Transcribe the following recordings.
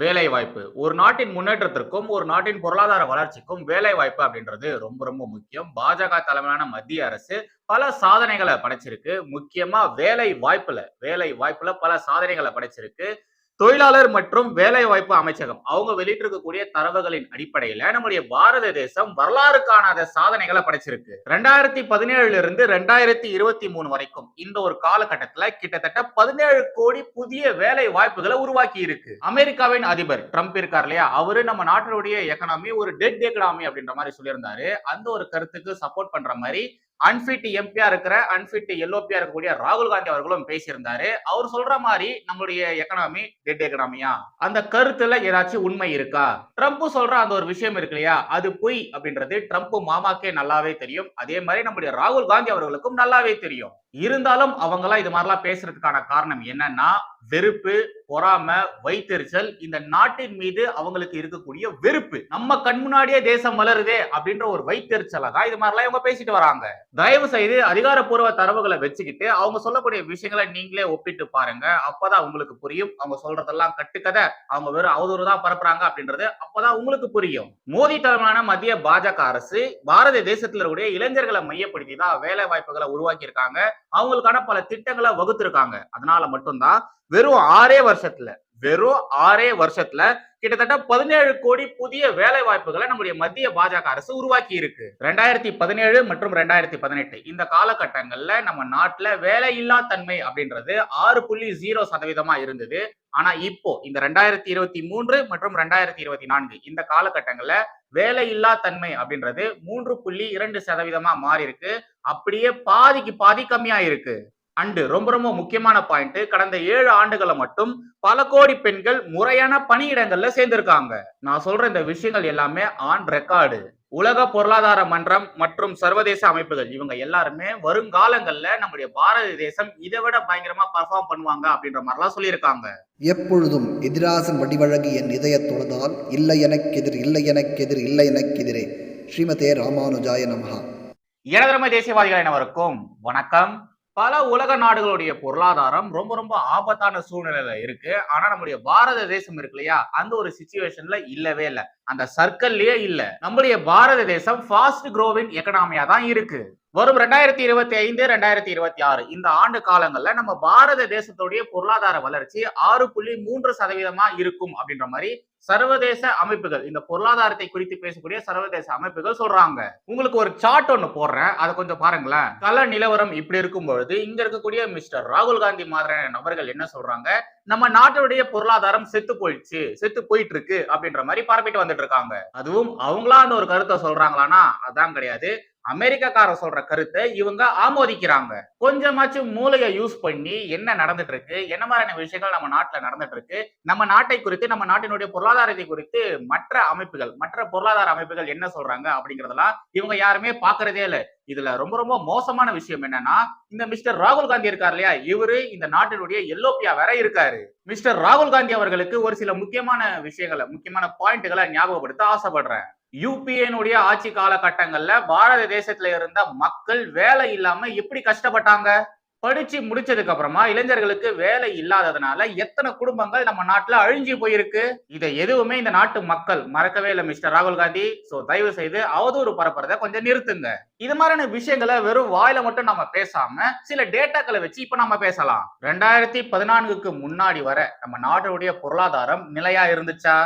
வேலை வாய்ப்பு ஒரு நாட்டின் முன்னேற்றத்திற்கும் ஒரு நாட்டின் பொருளாதார வளர்ச்சிக்கும் வேலை வாய்ப்பு அப்படின்றது ரொம்ப ரொம்ப முக்கியம். பாஜக தலைமையிலான மத்திய அரசு பல சாதனைகளை படைச்சிருக்கு. முக்கியமா வேலை வாய்ப்புல வேலை வாய்ப்புல பல சாதனைகளை படைச்சிருக்கு. தொழிலாளர் மற்றும் வேலைவாய்ப்பு அமைச்சகம். அவங்க வெளியிட்டிருக்கக்கூடிய தரவுகளின் அடிப்படையில நம்முடைய பாரத தேசம் வரலாறு காணாத சாதனைகளை படைச்சிருக்கு. ரெண்டாயிரத்தி பதினேழுல இருந்து ரெண்டாயிரத்தி இருபத்தி மூணு வரைக்கும் இந்த ஒரு காலகட்டத்துல கிட்டத்தட்ட பதினேழு கோடி புதிய வேலை வாய்ப்புகளை உருவாக்கி இருக்கு. அமெரிக்காவின் அதிபர் ட்ரம்ப் இருக்கார் இல்லையா? அவரு நம்ம நாட்டினுடைய எக்கனாமி ஒரு டெட் எக்கனாமி அப்படின்ற மாதிரி சொல்லியிருந்தாரு. அந்த ஒரு கருத்துக்கு சப்போர்ட் பண்ற மாதிரி அன்பிட் எம்பியா இருக்கிற அன்பிட் எல்ஓபியா இருக்கக்கூடிய ராகுல் காந்தி அவர்களும் பேசியிருந்தாரு. அவர் சொல்ற மாதிரி நம்மளுடைய எக்கனாமி டெட் எக்கனாமியா அந்த கருத்துல ஏதாச்சும் உண்மை இருக்கா? ட்ரம்ப் சொல்ற அந்த ஒரு விஷயம் இருக்கு இல்லையா? அது பொய் அப்படின்றது ட்ரம்ப் மாமாக்கே நல்லாவே தெரியும். அதே மாதிரி நம்முடைய ராகுல் காந்தி அவர்களுக்கும் நல்லாவே தெரியும். இருந்தாலும் அவங்கெல்லாம் இது மாதிரிலாம் பேசுறதுக்கான காரணம் என்னன்னா வெறுப்பு பொறாம வைத்தெரிச்சல் இந்த நாட்டின் மீது அவங்களுக்கு இருக்கக்கூடிய வெறுப்பு. நம்ம கண் முன்னாடியே தேசம் வளருதே அப்படின்ற ஒரு வைத்தெரிச்சலை தான் இது மாதிரிலாம் இவங்க பேசிட்டு வராங்க. தயவு செய்து அதிகாரப்பூர்வ தரவுகளை வச்சுக்கிட்டு அவங்க சொல்லக்கூடிய விஷயங்களை நீங்களே ஒப்பிட்டு பாருங்க. அப்பதான் உங்களுக்கு புரியும். அவங்க சொல்றதெல்லாம் கட்டுக்கதை. அவங்க வெறும் அவதூறு தான் பரப்புறாங்க அப்படின்றது அப்பதான் உங்களுக்கு புரியும். மோடி தலைமையிலான மத்திய பாஜக அரசு பாரத தேசத்துல இருக்கக்கூடிய இளைஞர்களை மையப்படுத்தி தான் வேலை வாய்ப்புகளை உருவாக்கி இருக்காங்க அவங்களுக்கான பல திட்டங்களை வகுத்திருக்காங்க. அதனால மட்டும்தான் வெறும் ஆறே வருஷத்துல வெறும் ஆறே வருஷத்துல கிட்டத்தட்ட பதினேழு கோடி புதிய வேலை வாய்ப்புகளை நம்முடைய மத்திய பாஜக அரசு உருவாக்கி இருக்கு. ரெண்டாயிரத்தி பதினேழு மற்றும் ரெண்டாயிரத்தி பதினெட்டு. இந்த காலகட்டங்கள்ல நம்ம நாட்டுல வேலையில்லா தன்மை அப்படின்றது ஆறு புள்ளி ஜீரோ சதவீதமா இருந்தது. ஆனா இப்போ இந்த ரெண்டாயிரத்தி இருபத்தி மூன்று மற்றும் ரெண்டாயிரத்தி இருபத்தி நான்கு இந்த காலகட்டங்கள்ல வேலையில்லா தன்மை அப்படின்றது மூன்று புள்ளி இரண்டு சதவீதமா மாறி இருக்கு அப்படியே பாதிக்கு பாதி கம்மியா இருக்கு அண்டு ரொம்ப ரொம்ப முக்கியமான பாயிண்ட் கடந்த ஏழு ஆண்டுகளை மட்டும் பல கோடி பெண்கள் முறையான பணியிடங்கள்ல சேர்ந்திருக்காங்க. நான் சொல்ற இந்த விஷயங்கள் எல்லாமே ஆன் ரெக்கார்டு உலக பொருளாதார மன்றம் மற்றும் சர்வதேச அமைப்புகள் இவங்க எல்லாருமே வருங்காலங்கள்ல நம்முடைய பாரத தேசம் இதை விட பயங்கரமா பர்ஃபார்ம் பண்ணுவாங்க அப்படின்ற மாதிரிலாம் சொல்லியிருக்காங்க. எப்பொழுதும் எதிராசன் வடிவழகு என் இதய தொழுதால் இல்லை எனக்கெதிர் இல்லை எனக்கெதிர் இல்லை எனக்கெதிரே. ஸ்ரீமதே ராமானுஜாய நமஹா. எனதரமை தேசியவாதிகள் அனைவருக்கும் வணக்கம். பல உலக நாடுகளுடைய பொருளாதாரம் ரொம்ப ரொம்ப ஆபத்தான சூழ்நிலையில இருக்கு. ஆனா நம்முடைய பாரத தேசம் இருக்கு இல்லையா? அந்த ஒரு சுச்சுவேஷன்ல இல்லவே இல்லை. அந்த சர்க்கிள்லயே இல்ல. நம்முடைய பாரத தேசம் ஃபாஸ்ட் க்ரோவிங் எக்கனாமியா தான் இருக்கு. வரும் ரெண்டாயிரத்தி இருபத்தி ஐந்து ரெண்டாயிரத்தி இருபத்தி ஆறு. இந்த ஆண்டு காலங்கள்ல நம்ம பாரத தேசத்துடைய பொருளாதார வளர்ச்சி ஆறு புள்ளி மூன்று சதவீதமா இருக்கும் அப்படின்ற மாதிரி சர்வதேச அமைப்புகள். இந்த பொருளாதாரத்தை குறித்து பேசக்கூடிய சர்வதேச அமைப்புகள் சொல்றாங்க. உங்களுக்கு ஒரு சார்ட் ஒன்னு போடுறேன். அதை கொஞ்சம் பாருங்களேன். கள நிலவரம் இப்படி இருக்கும் பொழுது இங்க இருக்கக்கூடிய மிஸ்டர் ராகுல் காந்தி மாதிரியான நபர்கள் என்ன சொல்றாங்க? நம்ம நாட்டுடைய பொருளாதாரம் செத்து போயிடுச்சு. செத்து போயிட்டு இருக்கு அப்படின்ற மாதிரி பரப்பிட்டு வந்துட்டு இருக்காங்க. அதுவும் அவங்களா அந்த ஒரு கருத்தை சொல்றாங்களான்னா அதான் கிடையாது. அமெரிக்காக்கார சொல்ற கருத்தை இவங்க ஆமோதிக்கிறாங்க. கொஞ்சமாச்சும் மூளையை யூஸ் பண்ணி என்ன நடந்துட்டு இருக்கு? என்ன மாதிரியான விஷயங்கள் நம்ம நாட்டுல நடந்துட்டு இருக்கு? நம்ம நாட்டை குறித்து நம்ம நாட்டினுடைய பொருளாதார பொருளாதாரத்தை குறித்து மற்ற அமைப்புகள் மற்ற பொருளாதார அமைப்புகள் என்ன சொல்றாங்க அப்படிங்கறதெல்லாம் இவங்க யாருமே பாக்குறதே இல்ல. இதுல ரொம்ப ரொம்ப மோசமான விஷயம் என்னன்னா இந்த மிஸ்டர் ராகுல் காந்தி இருக்கார் இல்லையா? இவரு இந்த நாட்டினுடைய எல்லோப்பியா வேற இருக்காரு. மிஸ்டர் ராகுல் காந்தி அவர்களுக்கு ஒரு சில முக்கியமான விஷயங்களை முக்கியமான பாயிண்ட்களை ஞாபகப்படுத்த ஆசைப்படுறேன். யூபிஏனுடைய ஆட்சி காலகட்டங்கள்ல பாரத தேசத்துல இருந்த மக்கள் வேலை இல்லாம எப்படி கஷ்டப்பட்டாங்க? படிச்சு முடிச்சதுக்கு அப்புறமா இளைஞர்களுக்கு வேலை இல்லாததுனால எத்தனை குடும்பங்கள் நம்ம நாட்டுல அழிஞ்சு போயிருக்கு? இதை எதுவுமே இந்த நாட்டு மக்கள் மறக்கவே இல்லை மிஸ்டர் ராகுல் காந்தி. சோ தயவு செய்து அவதூறு பரப்புறத கொஞ்சம் நிறுத்துங்க. இது மாதிரியான விஷயங்களை வெறும் வாயில மட்டும் நம்ம பேசாம சில டேட்டாக்களை வச்சு இப்ப நம்ம பேசலாம். ரெண்டாயிரத்தி பதினான்குக்கு முன்னாடி வர நம்ம நாட்டுடைய பொருளாதாரம் நிலையா இருந்துச்சா?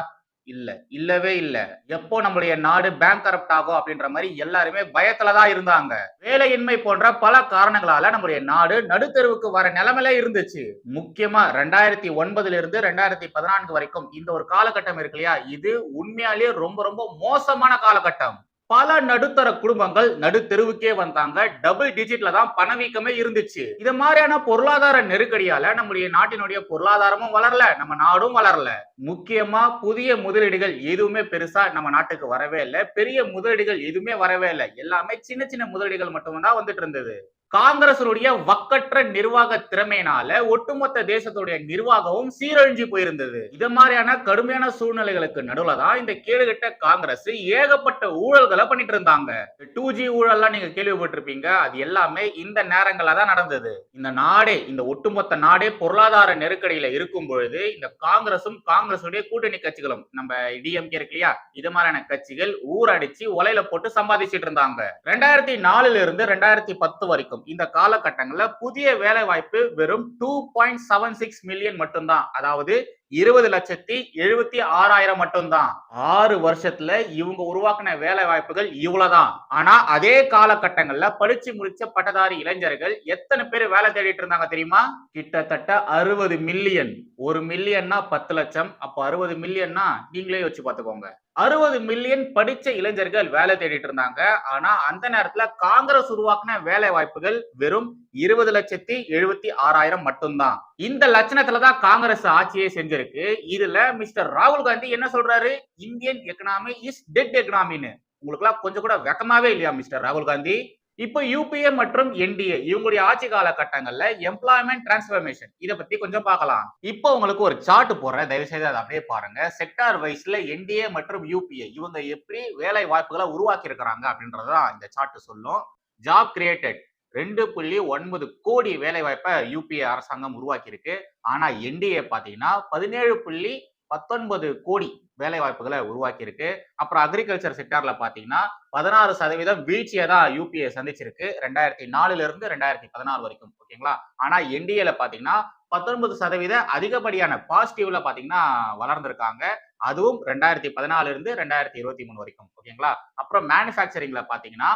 இல்லை. இல்லவே இல்லை. எப்போ நம்மளுடைய நாடு பேங்க் கரப்ட் ஆகும் அப்படின்ற மாதிரி எல்லாருமே பயத்துலதான் இருந்தாங்க. வேலையின்மை போன்ற பல காரணங்களால நம்மளுடைய நாடு நடுத்தருவுக்கு வர நிலைமையில இருந்துச்சு. முக்கியமா ரெண்டாயிரத்தி ஒன்பதுல இருந்து ரெண்டாயிரத்தி பதினான்கு வரைக்கும் இந்த ஒரு காலகட்டம் இருக்கு இல்லையா? இது உண்மையாலேயே ரொம்ப ரொம்ப மோசமான காலகட்டம். பல நடுத்தர குடும்பங்கள் நடுத்தெருவுக்கே வந்தாங்க. டபுள் டிஜிட்ல தான் பணவீக்கமே இருந்துச்சு. இது மாதிரியான பொருளாதார நெருக்கடியால நம்முடைய நாட்டினுடைய பொருளாதாரமும் வளரல நம்ம நாடும் வளரல. முக்கியமா புதிய முதலீடுகள் எதுவுமே பெருசா நம்ம நாட்டுக்கு வரவே இல்லை. பெரிய முதலீடுகள் எதுவுமே வரவே இல்லை. எல்லாமே சின்ன சின்ன முதலீடுகள் மட்டும்தான் வந்துட்டு இருந்தது. காங்கிரசனுடைய வக்கற்ற நிர்வாக திறமையினால ஒட்டுமொத்த தேசத்துடைய நிர்வாகமும் சீரழிஞ்சு போயிருந்தது. இது மாதிரியான கடுமையான சூழ்நிலைகளுக்கு நடுவில் தான் இந்த கேடுகட்ட காங்கிரஸ் ஏகப்பட்ட ஊழல்களை பண்ணிட்டு இருந்தாங்க. டூ ஜி ஊழல்லாம் நீங்க கேள்விப்பட்டிருப்பீங்க. அது எல்லாமே இந்த நேரங்கள தான் நடந்தது. இந்த நாடே இந்த ஒட்டுமொத்த நாடே பொருளாதார நெருக்கடியில இருக்கும் பொழுது இந்த காங்கிரசும் காங்கிரசுடைய கூட்டணி கட்சிகளும் நம்ம டிஎம்கே இருக்கு இல்லையா? இது மாதிரியான கட்சிகள் ஊரடிச்சு ஒலையில போட்டு சம்பாதிச்சிட்டு இருந்தாங்க. ரெண்டாயிரத்தி நாலுல இருந்து ரெண்டாயிரத்தி பத்து வரைக்கும் இந்த காலகட்டங்களில் புதிய வேலை வாய்ப்பு வெறும் two point seven six million மட்டும்தான். அதாவது இருபது லட்சத்தி எழுபத்தி ஆறாயிரம் மட்டும்தான். ஆறு வருஷத்துல இவங்க உருவாக்கின வேலை வாய்ப்புகள் இவ்வளவுதான். ஆனா அதே காலகட்டங்கள்ல படிச்சு முடிச்ச பட்டதாரி இளைஞர்கள் எத்தனை பேர் வேலை தேடிட்டு இருந்தாங்க தெரியுமா? கிட்டத்தட்ட அறுபது மில்லியன். ஒரு மில்லியன்னா பத்து லட்சம். அப்போ அறுபது மில்லியன்னா நீங்களே வச்சு பார்த்துக்கோங்க. அறுபது மில்லியன் படிச்ச இளைஞர்கள் வேலை தேடிட்டு இருந்தாங்க. ஆனா அந்த நேரத்துல காங்கிரஸ் உருவாக்கின வேலை வாய்ப்புகள் வெறும் இருபது லட்சத்தி எழுபத்தி ஆறாயிரம் மட்டும்தான். இந்த லட்சணத்துலதான் காங்கிரஸ் ஆட்சியை செஞ்சிருக்கு. இதுல மிஸ்டர் ராகுல் காந்தி என்ன சொல்றாரு? இந்தியன் எக்கனாமி இஸ் டெட் எக்கனாமின்னு உங்களுக்கு எல்லாம் கொஞ்சம் கூட வெக்கமாவே இல்லையா மிஸ்டர் ராகுல் காந்தி? இப்போ யூபிஏ மற்றும் என்டிஏ இவங்களுடைய ஆட்சி காலகட்டங்கள்ல எம்ப்ளாய்மெண்ட் டிரான்ஸ்பர்மேஷன் இதை பத்தி கொஞ்சம் பார்க்கலாம். இப்போ உங்களுக்கு ஒரு சார்ட் போடுறேன். தயவு செய்து அதை அப்படியே பாருங்க. செக்டார் வைஸ்ல என்டிஏ மற்றும் யூபிஏ இவங்க எப்படி வேலை வாய்ப்புகளை உருவாக்கி இருக்கிறாங்க அப்படின்றதான் இந்த சார்ட் சொல்லும். ஜாப் கிரியேட்டட் ரெண்டு புள்ளி ஒன்பது கோடி வேலைவாய்ப்பை யூபிஏ அரசாங்கம் உருவாக்கியிருக்கு. ஆனால் என்டிஏ பார்த்தீங்கன்னா பதினேழு புள்ளி பத்தொன்பது கோடி வேலைவாய்ப்புகளை உருவாக்கியிருக்கு. அப்புறம் அக்ரிகல்ச்சர் செக்டார்ல பார்த்தீங்கன்னா பதினாறு சதவீதம் வீழ்ச்சியை தான் யூபிஏ சந்திச்சிருக்கு. ரெண்டாயிரத்தி நாலுல இருந்து ரெண்டாயிரத்தி பதினாறு வரைக்கும் ஓகேங்களா? ஆனா என்டிஏல பார்த்தீங்கன்னா பத்தொன்பது சதவீத அதிகப்படியான பாசிட்டிவ்ல பார்த்தீங்கன்னா வளர்ந்துருக்காங்க. அதுவும் ரெண்டாயிரத்தி பதினாலுல இருந்து ரெண்டாயிரத்தி இருபத்தி மூணு வரைக்கும் ஓகேங்களா? அப்புறம் மேனுஃபேக்சரிங்ல பார்த்தீங்கன்னா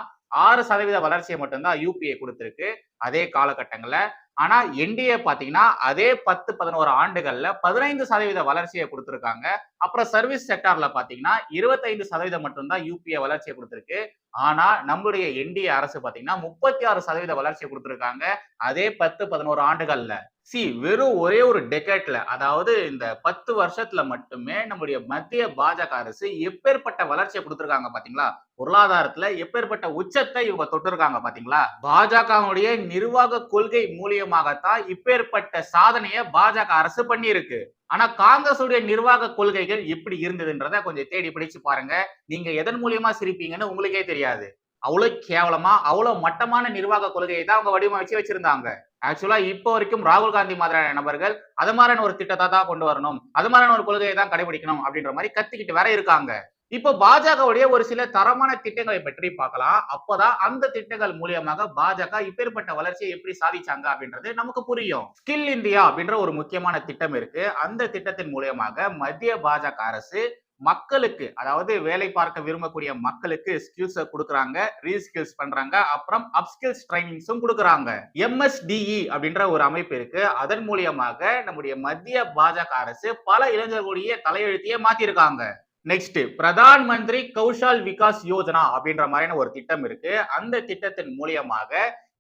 ஆறு சதவீத வளர்ச்சியை மட்டும்தான் யூபிஏ கொடுத்துருக்கு அதே காலகட்டங்களில். ஆனா என்டிஏ பாத்தீங்கன்னா அதே பத்து பதினோரு ஆண்டுகள்ல பதினைந்து சதவீத வளர்ச்சியை கொடுத்துருக்காங்க. அப்புறம் சர்வீஸ் செக்டார்ல பாத்தீங்கன்னா இருபத்தைந்து சதவீதம் மட்டும்தான் யூபிஏ வளர்ச்சியை கொடுத்துருக்கு. ஆனா நம்மளுடைய என்டிஏ அரசு பாத்தீங்கன்னா முப்பத்தி ஆறு சதவீத வளர்ச்சியை கொடுத்துருக்காங்க அதே பத்து பதினோரு ஆண்டுகள்ல. சி வெறும் ஒரே ஒரு டெக்கெட்ல அதாவது இந்த பத்து வருஷத்துல மட்டுமே நம்முடைய மத்திய பாஜக அரசு எப்பேற்பட்ட வளர்ச்சியை கொடுத்துருக்காங்க பாத்தீங்களா? பொருளாதாரத்துல எப்பேற்பட்ட உச்சத்தை இவங்க தொட்டிருக்காங்க பாத்தீங்களா? பாஜகவுடைய நிர்வாக கொள்கை மூலியமாகத்தான் இப்பேற்பட்ட சாதனையை பாஜக அரசு பண்ணியிருக்கு. ஆனா காங்கிரஸுடைய நிர்வாக கொள்கைகள் எப்படி இருந்ததுன்றத கொஞ்சம் தேடி பிடிச்சு பாருங்க. நீங்க எதன் மூலியமா சிரிப்பீங்கன்னு உங்களுக்கே தெரியாது. அவ்வளவு கேவலமா அவ்வளவு மட்டமான நிர்வாக கொள்கையை தான் அவங்க வடிவமைச்சு வச்சிருந்தாங்க. ஆக்சுவலா இப்போ வரைக்கும் ராகுல் காந்தி மாதிரியான நபர்கள் அது மாதிரியான ஒரு திட்டத்தை தான் கொண்டு வரணும். அது மாதிரியான ஒரு கொள்கையை தான் கடைபிடிக்கணும் அப்படின்ற மாதிரி கத்திக்கிட்டு வேற இருக்காங்க. இப்போ பாஜகவுடைய ஒரு சில தரமான திட்டங்களை பற்றி பார்க்கலாம். அப்போதான் அந்த திட்டங்கள் மூலியமாக பாஜக இப்பேற்பட்ட வளர்ச்சியை எப்படி சாதிச்சாங்க அப்படின்றது நமக்கு புரியும். ஸ்கில் இந்தியா அப்படின்ற ஒரு முக்கியமான திட்டம் இருக்கு. அந்த திட்டத்தின் மூலியமாக மத்திய பாஜக அரசு மக்களுக்கு அதாவது வேலை பார்க்க விரும்பக்கூடிய மக்களுக்கு ஸ்கில்ஸ் கொடுக்குறாங்க ரீஸ்கில்ஸ் பண்றாங்க அப்புறம் அப்ஸ்கில்ஸ் ட்ரைனிங்ஸும் கொடுக்குறாங்க. எம்எஸ்டிஇ அப்படின்ற ஒரு அமைப்பு இருக்கு. அதன் மூலியமாக நம்முடைய மத்திய பாஜக அரசு பல இளைஞர்களுடைய தலையெழுத்தையே மாத்திருக்காங்க. நெக்ஸ்ட் பிரதான் மந்திரி கௌஷால் விகாஸ் யோஜனா அப்படின்ற மாதிரியான ஒரு திட்டம் இருக்கு. அந்த திட்டத்தின் மூலியமாக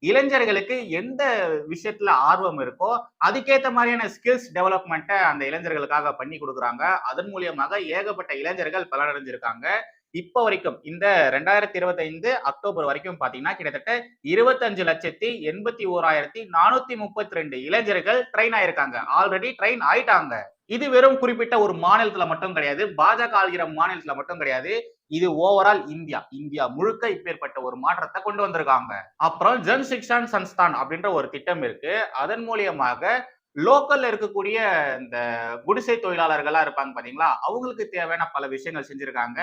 இளைஞர்களுக்கு எந்த விஷயத்துல ஆர்வம் இருக்கோ அதுக்கேத்த மாதிரியான ஸ்கில்ஸ் டெவலப்மெண்ட்டை அந்த இளைஞர்களுக்காக பண்ணி கொடுக்குறாங்க. அதன் மூலியமாக ஏகப்பட்ட இளைஞர்கள் பலனடைஞ்சிருக்காங்க. இப்போ வரைக்கும் இந்த ரெண்டாயிரத்தி இருபத்தைந்து அக்டோபர் வரைக்கும் பாத்தீங்கன்னா கிட்டத்தட்ட இருபத்தஞ்சு லட்சத்தி எண்பத்தி ஓராயிரத்தி நானூத்தி முப்பத்தி ரெண்டு இளைஞர்கள் ட்ரெயின் ஆயிருக்காங்க. ஆல்ரெடி ட்ரெயின் ஆயிட்டாங்க. இது வெறும் குறிப்பிட்ட ஒரு மாநிலத்துல மட்டும் கிடையாது. பாஜக ஆளுகிற மாநிலத்துல மட்டும் கிடையாது. இது ஓவரால் இந்தியா. இந்தியா முழுக்க இப்பேற்பட்ட ஒரு மாற்றத்தை கொண்டு வந்திருக்காங்க. அப்புறம் ஜன் சிக்ஷன் சன்ஸ்தான் அப்படின்ற ஒரு திட்டம் இருக்கு. அதன் மூலியமாக லோக்கல்ல இருக்கக்கூடிய இந்த குடிசை தொழிலாளர்களா இருப்பாங்க பாத்தீங்களா? அவங்களுக்கு தேவையான பல விஷயங்கள் செஞ்சிருக்காங்க.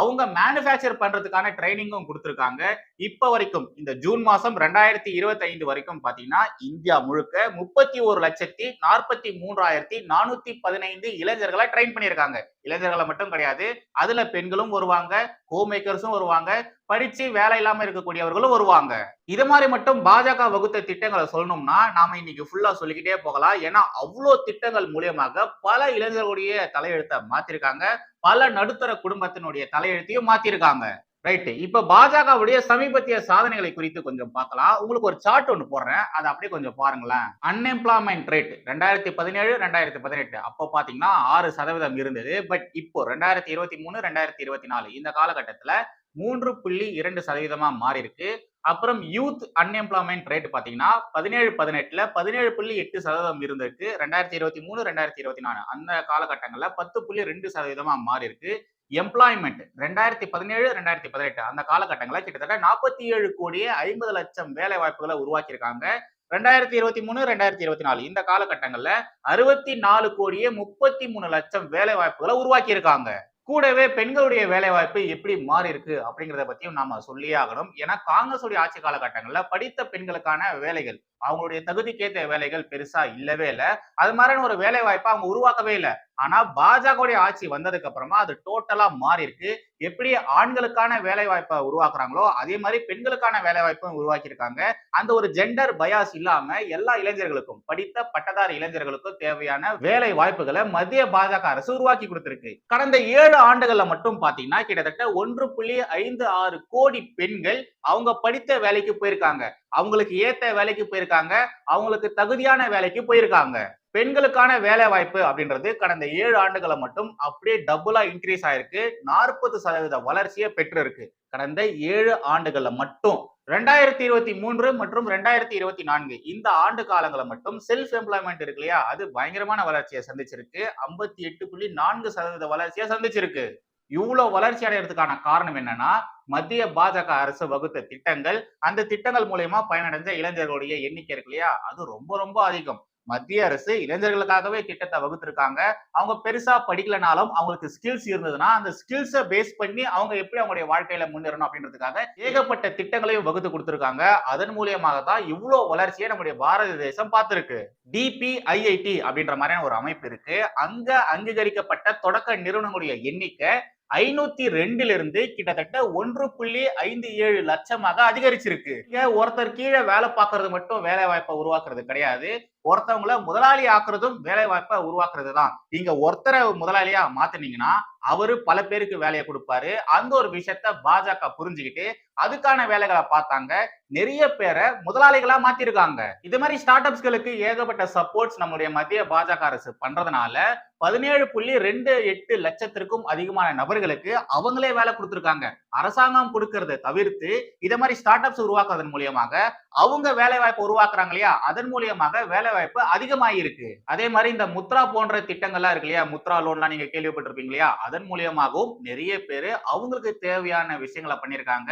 அவங்க மேனுஃபேக்சர் பண்றதுக்கான ட்ரைனிங்கும் கொடுத்துருக்காங்க. இப்ப வரைக்கும் இந்த ஜூன் மாசம் ரெண்டாயிரத்தி இருபத்தி ஐந்து வரைக்கும் பாத்தீங்கன்னா இந்தியா முழுக்க முப்பத்தி ஒரு லட்சத்தி நாற்பத்தி மூன்றாயிரத்தி நானூத்தி பதினைந்து இளைஞர்களை ட்ரெயின் பண்ணியிருக்காங்க. இளைஞர்களை மட்டும் கிடையாது அதுல பெண்களும் வருவாங்க ஹோம் மேக்கர்ஸும் வருவாங்க படிச்சு வேலை இல்லாம இருக்கக்கூடியவர்களும் வருவாங்க. இது மாதிரி மட்டும் பாஜக வகுத்த திட்டங்களை சொல்லணும்னா நாம இன்னைக்கு ஃபுல்லா சொல்லிக்கிட்டே போகலாம். ஏன்னா அவ்வளோ திட்டங்கள் மூலியமாக பல இளைஞர்களுடைய தலையெழுத்தை மாத்திருக்காங்க. பல நடுத்தர குடும்பத்தினுடைய தலையெழுத்தையும் மாத்திருக்காங்க. ரைட்டு இப்ப பாஜகவுடைய சமீபத்திய சாதனைகளை குறித்து கொஞ்சம் பார்க்கலாம். உங்களுக்கு ஒரு சார்ட் ஒன்று போடுறேன். அதை அப்படியே கொஞ்சம் பாருங்களேன். அன்எம்ப்ளாய்மெண்ட் ரேட் ரெண்டாயிரத்தி பதினேழு ரெண்டாயிரத்தி பதினெட்டு. அப்போ பார்த்தீங்கன்னா ஆறு சதவீதம் இருந்தது. பட் இப்போ ரெண்டாயிரத்தி இருபத்தி மூணு ரெண்டாயிரத்தி இருபத்தி நாலு. இந்த காலகட்டத்தில் மூன்று புள்ளி இரண்டு சதவீதமா மாறி இருக்கு அப்புறம் யூத் அன்எம்ப்ளாய்மெண்ட் ரேட் பாத்தீங்கன்னா பதினேழு பதினெட்டுல பதினேழு புள்ளி எட்டு சதவீதம் இருந்திருக்கு. ரெண்டாயிரத்தி இருபத்தி மூணு ரெண்டாயிரத்தி இருபத்தி நாலு. அந்த காலகட்டங்கள்ல பத்து புள்ளி ரெண்டு சதவீதமா மாறி இருக்கு எம்ப்ளாய்மெண்ட் ரெண்டாயிரத்தி பதினேழு ரெண்டாயிரத்தி பதினெட்டு. அந்த காலகட்டங்களில் கிட்டத்தட்ட நாற்பத்தி ஏழு கோடியே ஐம்பது லட்சம் வேலை வாய்ப்புகளை உருவாக்கியிருக்காங்க. ரெண்டாயிரத்தி இருபத்தி மூணு ரெண்டாயிரத்தி இருபத்தி நாலு. இந்த காலகட்டங்களில் அறுபத்தி நாலு கோடியே முப்பத்தி மூணு லட்சம் வேலை வாய்ப்புகளை உருவாக்கியிருக்காங்க. கூடவே பெண்களுடைய வேலைவாய்ப்பு எப்படி மாறி இருக்கு அப்படிங்கிறத பத்தியும் நாம சொல்லியே ஆகணும். ஏன்னா காங்கிரஸுடைய ஆட்சி காலகட்டங்கள்ல படித்த பெண்களுக்கான வேலைகள் அவங்களுடைய தகுதிக்கேற்ற வேலைகள் பெருசா இல்லவே இல்லை. அது மாதிரியான ஒரு வேலை வாய்ப்பை அவங்க உருவாக்கவே இல்லை. ஆனா பாஜகவுடைய ஆட்சி வந்ததுக்கு அப்புறமா அது டோட்டலா மாறி இருக்கு. எப்படி ஆண்களுக்கான வேலை வாய்ப்பை உருவாக்குறாங்களோ அதே மாதிரி பெண்களுக்கான வேலை வாய்ப்பும் உருவாக்கியிருக்காங்க. அந்த ஒரு ஜெண்டர் பயாஸ் இல்லாம எல்லா இளைஞர்களுக்கும் படித்த பட்டதாரி இளைஞர்களுக்கும் தேவையான வேலை வாய்ப்புகளை மத்திய பாஜக அரசு உருவாக்கி கொடுத்திருக்கு. கடந்த ஏழு ஆண்டுகள்ல மட்டும் பாத்தீங்கன்னா கிட்டத்தட்ட ஒன்று புள்ளி ஐந்து ஆறு கோடி பெண்கள் அவங்க படித்த வேலைக்கு போயிருக்காங்க. அவங்களுக்கு ஏத்த வேலைக்கு போயிருக்காங்க. அவங்களுக்கு தகுதியான வேலைக்கு போயிருக்காங்க. பெண்களுக்கான வேலை வாய்ப்பு அப்படின்றது கடந்த ஏழு ஆண்டுகளை மட்டும் அப்படியே டபுளா இன்க்ரீஸ் ஆயிருக்கு. நாற்பது சதவீத வளர்ச்சியை பெற்று இருக்கு கடந்த ஏழு ஆண்டுகள்ல மட்டும். ரெண்டாயிரத்தி இருபத்தி மூன்று மற்றும் ரெண்டாயிரத்தி இருபத்தி நான்கு. இந்த ஆண்டு காலங்களை மட்டும் செல்ஃப் எம்ப்ளாய்மெண்ட் இருக்கு இல்லையா? அது பயங்கரமான வளர்ச்சியை சந்திச்சிருக்கு. ஐம்பத்தி எட்டு புள்ளி நான்கு சதவீத வளர்ச்சியை சந்திச்சிருக்கு. இவ்வளவு வளர்ச்சி அடைகிறதுக்கான காரணம் என்னன்னா மத்திய பாஜக அரசு வகுத்த திட்டங்கள். அந்த திட்டங்கள் மூலயமா பயனடைஞ்ச இளைஞர்களுடைய எண்ணிக்கை இருக்கு இல்லையா? அது ரொம்ப ரொம்ப அதிகம். மத்திய அரசு இளைஞர்களுக்காகவே திட்டத்தை வகுத்திருக்காங்க. அவங்க பெருசா படிக்கலனாலும் அவங்களுக்கு ஸ்கில்ஸ் இருந்ததுன்னா அந்த ஸ்கில்ஸை பேஸ் பண்ணி அவங்க எப்படி அவங்களுடைய வாழ்க்கையில முன்னேறணும் அப்படின்றதுக்காக ஏகப்பட்ட திட்டங்களையும் வகுத்து கொடுத்திருக்காங்க. அதன் மூலியமாக தான் இவ்வளவு வளர்ச்சியை நம்முடைய பாரத தேசம் பார்த்திருக்கு. டிபிஐஐடி அப்படின்ற மாதிரியான ஒரு அமைப்பு இருக்கு. அங்க அங்கீகரிக்கப்பட்ட தொடக்க நிறுவனங்களுடைய எண்ணிக்கை ஐநூத்தி ரெண்டுல இருந்து கிட்டத்தட்ட ஒன்று புள்ளி ஐந்து ஏழு லட்சமாக அதிகரிச்சிருக்கு. ஒருத்தர் கீழே வேலை பார்க்கறது மட்டும் வேலை வாய்ப்பை உருவாக்குறது கிடையாது. ஒருத்தவங்கள முதலாளி ஆக்குறதும் வேலை வாய்ப்பை உருவாக்குறது தான் நீங்க ஒருத்தரை முதலாளியா மாத்தினீங்கன்னா அவரு பல பேருக்கு வேலையை கொடுப்பாரு. அந்த ஒரு விஷயத்த பாஜக புரிஞ்சுக்கிட்டு அதுக்கான வேலைகளை பார்த்தாங்க. நிறைய பேரை முதலாளிகளா மாத்திருக்காங்க. இது மாதிரி ஸ்டார்ட் அப்ஸ்களுக்கு ஏகப்பட்ட சப்போர்ட்ஸ் நம்முடைய மத்திய பாஜக அரசு பண்றதுனால பதினேழு புள்ளி ரெண்டு எட்டு லட்சத்திற்கும் அதிகமான நபர்களுக்கு அவங்களே வேலை கொடுத்துருக்காங்க. அரசாங்கம் கொடுக்கறதை தவிர்த்து இதை மாதிரி ஸ்டார்ட் அப்ஸ் உருவாக்குறதன் மூலியமாக அவங்க வேலை வாய்ப்பு உருவாக்குறாங்க இல்லையா? அதன் மூலியமாக வேலை வாய்ப்பு அதிகமாயிருக்கு. அதே மாதிரி இந்த முத்ரா போன்ற திட்டங்கள்லாம் இருக்கு இல்லையா? முத்ரா லோன்லாம் நீங்க கேள்விப்பட்டிருப்பீங்க இல்லையா? அதன் மூலியமாகவும் நிறைய பேர் அவங்களுக்கு தேவையான விஷயங்களை பண்ணியிருக்காங்க.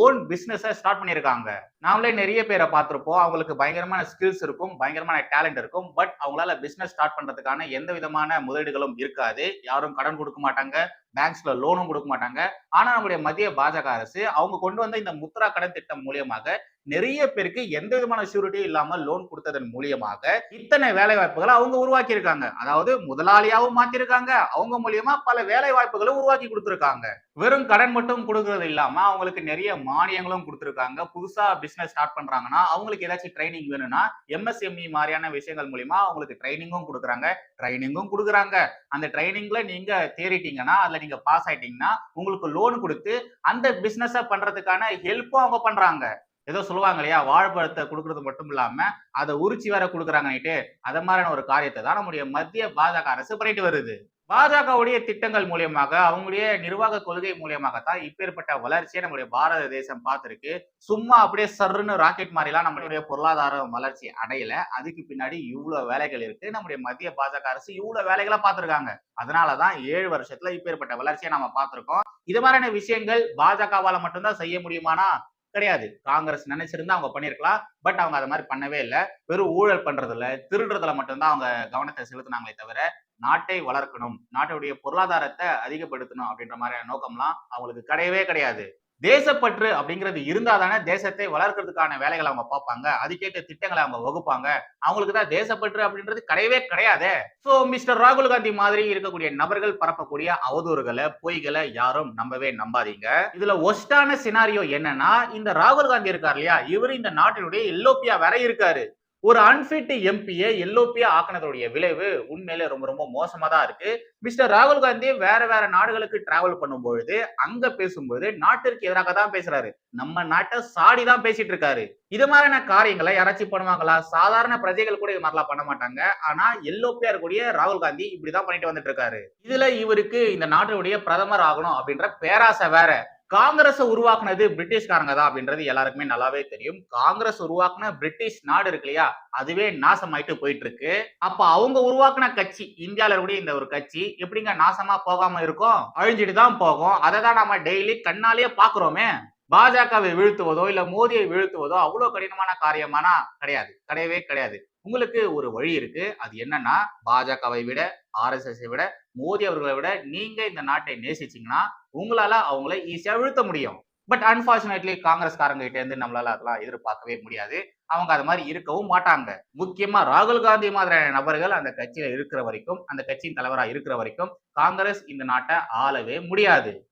ஓன் பிஸ்னஸை ஸ்டார்ட் பண்ணியிருக்காங்க. நாமளே நிறைய பேரை பார்த்துருப்போம். அவங்களுக்கு பயங்கரமான ஸ்கில்ஸ் இருக்கும் பயங்கரமான டேலண்ட் இருக்கும். பட் அவங்களால பிஸ்னஸ் ஸ்டார்ட் பண்ணுறதுக்கான எந்த விதமான முதலீடுகளும் இருக்காது. யாரும் கடன் கொடுக்க மாட்டாங்க. பேங்க்ஸ்ல லோனும் கொடுக்க மாட்டாங்க. ஆனால் நம்முடைய மத்திய பாஜக அரசு அவங்க கொண்டு வந்த இந்த முத்ரா கடன் திட்டம் மூலியமாக நிறைய பேருக்கு எந்த விதமான ஷூரிட்டியும் இல்லாம லோன் கொடுத்ததன் மூலியமாக இத்தனை வேலை வாய்ப்புகளை அவங்க உருவாக்கி இருக்காங்க அதாவது முதலாளியாகவும் மாத்திருக்காங்க அவங்க மூலியமா பல வேலை வாய்ப்புகளை உருவாக்கி கொடுத்துருக்காங்க. வெறும் கடன் மட்டும் கொடுக்கறது இல்லாம அவங்களுக்கு நிறைய மானியங்களும் கொடுத்துருக்காங்க. புதுசா பிசினஸ் ஸ்டார்ட் பண்றாங்கன்னா அவங்களுக்கு ஏதாச்சும் ட்ரைனிங் வேணும்னா எம்எஸ்எம்இ மாதிரியான விஷயங்கள் மூலியமா அவங்களுக்கு ட்ரைனிங்கும் கொடுக்குறாங்க. ட்ரைனிங்கும் கொடுக்குறாங்க. அந்த ட்ரைனிங்ல நீங்க தேறிட்டீங்கன்னா அதுல நீங்க பாஸ் ஆயிட்டீங்கன்னா உங்களுக்கு லோன் கொடுத்து அந்த பிசினஸ பண்றதுக்கான ஹெல்ப்பும் அவங்க பண்றாங்க. ஏதோ சொல்லுவாங்க இல்லையா வாழ்பழத்தை கொடுக்கறது மட்டும் இல்லாம அதை உரிச்சி வேற கொடுக்குறாங்கன்னுட்டு அத மாதிரியான ஒரு காரியத்தை தான் நம்முடைய மத்திய பாஜக அரசு பண்ணிட்டு வருது. பாஜகவுடைய திட்டங்கள் மூலியமாக அவங்களுடைய நிர்வாக கொள்கை மூலியமாக தான் இப்பேற்பட்ட வளர்ச்சியை நம்முடைய பாரத தேசம் பார்த்திருக்கு. சும்மா அப்படியே சர்ன்னு ராக்கெட் மாதிரிலாம் நம்மளுடைய பொருளாதார வளர்ச்சி அடையல. அதுக்கு பின்னாடி இவ்வளவு வேலைகள் இருக்கு. நம்முடைய மத்திய பாஜக அரசு இவ்வளவு வேலைகளை பார்த்துருக்காங்க. அதனாலதான் ஏழு வருஷத்துல இப்பேற்பட்ட வளர்ச்சியை நம்ம பார்த்திருக்கோம். இது மாதிரியான விஷயங்கள் பாஜகவால மட்டும்தான் செய்ய முடியுமானா? கிடையாது. காங்கிரஸ் நினைச்சிருந்தா அவங்க பண்ணிருக்கலாம். பட் அவங்க அதை மாதிரி பண்ணவே இல்லை. வெறும் ஊழல் பண்றதுல திருடுறதுல மட்டும்தான் அவங்க கவனத்தை செலுத்தினாங்களே தவிர நாட்டை வளர்க்கணும் நாட்டுடைய பொருளாதாரத்தை அதிகப்படுத்தணும் அப்படின்ற மாதிரியான நோக்கம்லாம் அவங்களுக்கு கிடையவே கிடையாது. தேசப்பற்று அப்படிங்கிறது இருந்தா தானே தேசத்தை வளர்க்கறதுக்கான வேலைகளை அவங்க பார்ப்பாங்க. அதுக்கேற்ற திட்டங்களை அவங்க வகுப்பாங்க. அவங்களுக்கு தான் தேசப்பற்று அப்படின்றது கிடையவே கிடையாது. ஸோ மிஸ்டர் ராகுல் காந்தி மாதிரி இருக்கக்கூடிய நபர்கள் பரப்பக்கூடிய அவதூறுகளை பொய்களை யாரும் நம்பவே நம்பாதீங்க. இதுல ஒஸ்டான சினாரியோ என்னன்னா இந்த ராகுல் காந்தி இருக்கார் இல்லையா? இவர் இந்த நாட்டினுடைய எல்லோப்பியா வர இருக்காரு. ஒரு அன்பிட் எம்பியை எல்லோப்பியா ஆக்கினதுடைய விளைவு உண்மையிலே ரொம்ப ரொம்ப மோசமா தான் இருக்கு. மிஸ்டர் ராகுல் காந்தி வேற வேற நாடுகளுக்கு டிராவல் பண்ணும்பொழுது அங்க பேசும்போது நாட்டிற்கு எதிராக தான் பேசுறாரு. நம்ம நாட்டை சாடி தான் பேசிட்டு இருக்காரு இது மாதிரியான காரியங்களை யாராச்சும் பண்ணுவாங்களா? சாதாரண பிரஜைகள் கூட இது மாதிரிலாம் பண்ண மாட்டாங்க. ஆனா எல்லோப்பியா இருக்கக்கூடிய ராகுல் காந்தி இப்படிதான் பண்ணிட்டு வந்துட்டு இருக்காரு இதுல இவருக்கு இந்த நாட்டினுடைய பிரதமர் ஆகணும் அப்படின்ற பேராசை வேற. காங்கிரஸை உருவாக்குனது பிரிட்டிஷ்காரங்க தான் அப்படின்றது எல்லாருக்குமே நல்லாவே தெரியும். காங்கிரஸ் உருவாக்குன பிரிட்டிஷ் நாடு இருக்கு இல்லையா? அதுவே நாசமாயிட்டு போயிட்டு இருக்கு அப்ப அவங்க உருவாக்குன கட்சி இந்தியாவில இருக்கக்கூடிய இந்த ஒரு கட்சி எப்படிங்க நாசமா போகாம இருக்கும்? அழிஞ்சிட்டு தான் போகும். அதை தான் நம்ம டெய்லி கண்ணாலேயே பாக்குறோமே. பாஜகவை வீழ்த்துவதோ இல்ல மோடியை வீழ்த்துவதோ அவ்வளவு கடினமான காரியமானா கிடையாது. கிடையவே கிடையாது. உங்களுக்கு ஒரு வழி இருக்கு. அது என்னன்னா பாஜகவை விட ஆர்எஸ்எஸை விட மோடி அவர்களை விட நீங்க இந்த நாட்டை நேசிச்சீங்கன்னா உங்களால அவங்கள ஈஸியா வீழ்த்த முடியும். பட் அன்பார்ச்சுனேட்லி காங்கிரஸ்காரங்க கிட்ட இருந்து நம்மளால அதெல்லாம் எதிர்பார்க்கவே முடியாது. அவங்க அது மாதிரி இருக்கவும் மாட்டாங்க. முக்கியமா ராகுல் காந்தி மாதிரியான நபர்கள் அந்த கட்சியில இருக்கிற வரைக்கும் அந்த கட்சியின் தலைவரா இருக்கிற வரைக்கும் காங்கிரஸ் இந்த நாட்டை ஆளவே முடியாது.